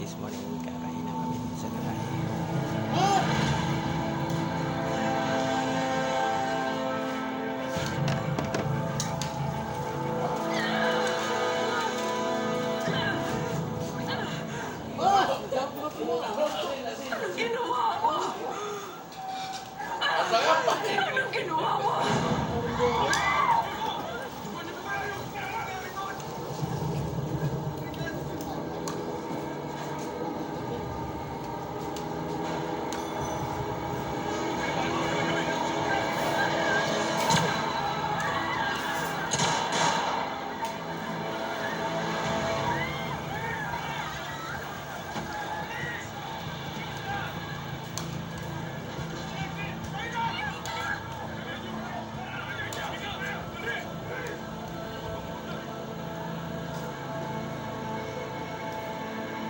guys, morning kakain na kami sa garahe. Ginawa mo! Anong ginawa mo?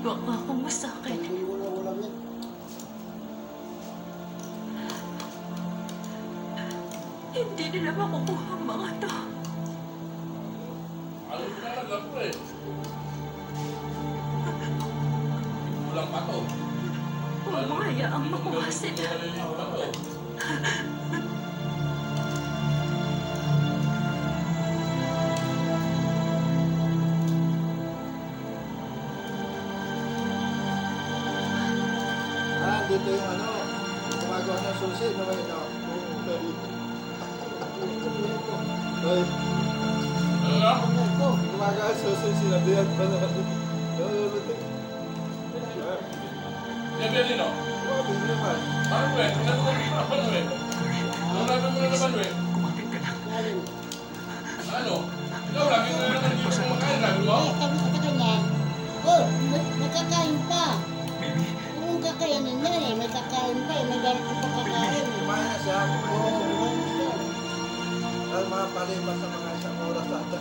Baka akong masakit. Hindi na nila makukuha ang mga to. Ano talaga po eh. Kulang pa to. Huwag mo hayaang makuha sila. Dito yung ano, gumagawa ng susi, no ito? Ano na? gumagawa ng susi, sinabihan pa na. Yan din oh. Grabe naman. Ano ba eh? Ano ba dito? Ano eh? Ano sabi mo na naman eh? Na. Ano? Ikaw lang, ikaw kakain pa eh, may ganito pa kakain. Kumain na siya. Ang mga palipas sa mga isang oras ata.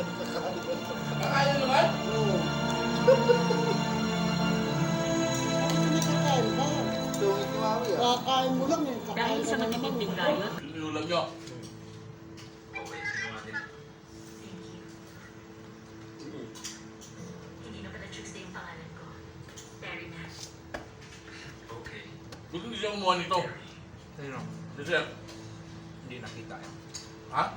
Kakain na. Kakain naman? Oo. Kakain pa. Kakain mo lang eh, kakain ka sa na naman. Yung ulam nyo. Hindi Gusto hindi siya kumuha nito. Sino? Si. Hindi nakita. Ha?